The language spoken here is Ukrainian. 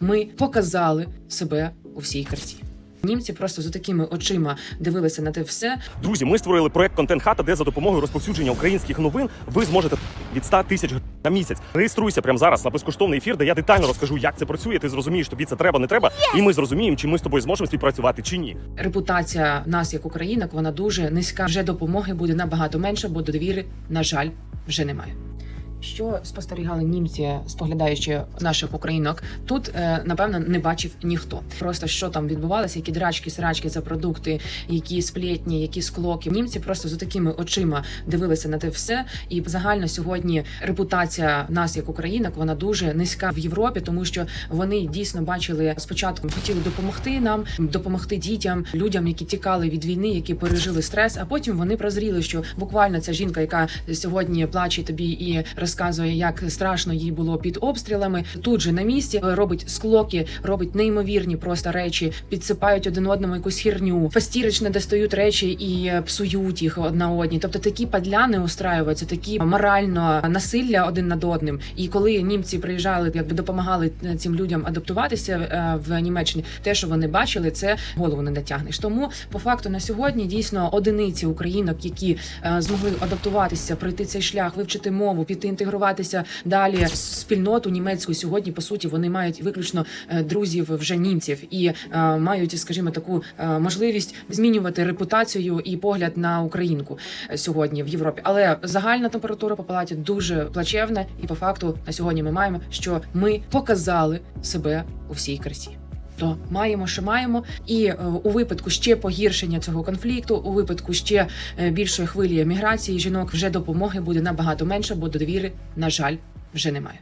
Ми показали себе у всій красі. Німці просто за такими очима дивилися на те все. Друзі, ми створили проект Контент Хата, де за допомогою розповсюдження українських новин ви зможете від 100 тисяч гривень на місяць. Реєструйся прямо зараз на безкоштовний ефір, де я детально розкажу, як це працює. Ти зрозумієш, тобі це треба, не треба, і ми зрозуміємо, чи ми з тобою зможемо співпрацювати чи ні. Репутація нас як українок вона дуже низька. Вже допомоги буде набагато менше, бо довіри, на жаль, вже немає. Що спостерігали німці, споглядаючи наших українок, тут е, напевно не бачив ніхто. Просто що там відбувалося, які драчки, срачки за продукти, які сплетні, які склоки. Німці просто за такими очима дивилися на те все. І загально сьогодні репутація нас як українок вона дуже низька в Європі, тому що вони дійсно бачили спочатку, хотіли допомогти нам, допомогти дітям, людям, які тікали від війни, які пережили стрес. А потім вони прозріли, що буквально ця жінка, яка сьогодні плаче тобі і розказує, як страшно їй було під обстрілами. Тут же на місці е, робить склоки, робить неймовірні просто речі, підсипають один одному якусь хірню, фастірично достають речі і е, псують їх одна одній. Тобто такі падляни устраюються, такі морально насилля один над одним. І коли німці приїжджали, якби допомагали е, цим людям адаптуватися в Німеччині, те, що вони бачили, це голову не дотягнеш. Тому по факту на сьогодні дійсно одиниці українок, які змогли адаптуватися, пройти цей шлях, вивчити мову, піти інтегруватися далі в спільноту німецьку. Сьогодні по суті вони мають виключно е, друзів вже німців і е, мають, скажімо, таку е, можливість змінювати репутацію і погляд на українку сьогодні в Європі. Але загальна температура по палаті дуже плачевна, і по факту на сьогодні ми маємо, що ми показали себе у всій красі. То маємо, що маємо, і е, у випадку ще погіршення цього конфлікту, у випадку ще е, більшої хвилі міграції жінок вже допомоги буде набагато менше, бо довіри, на жаль, вже немає.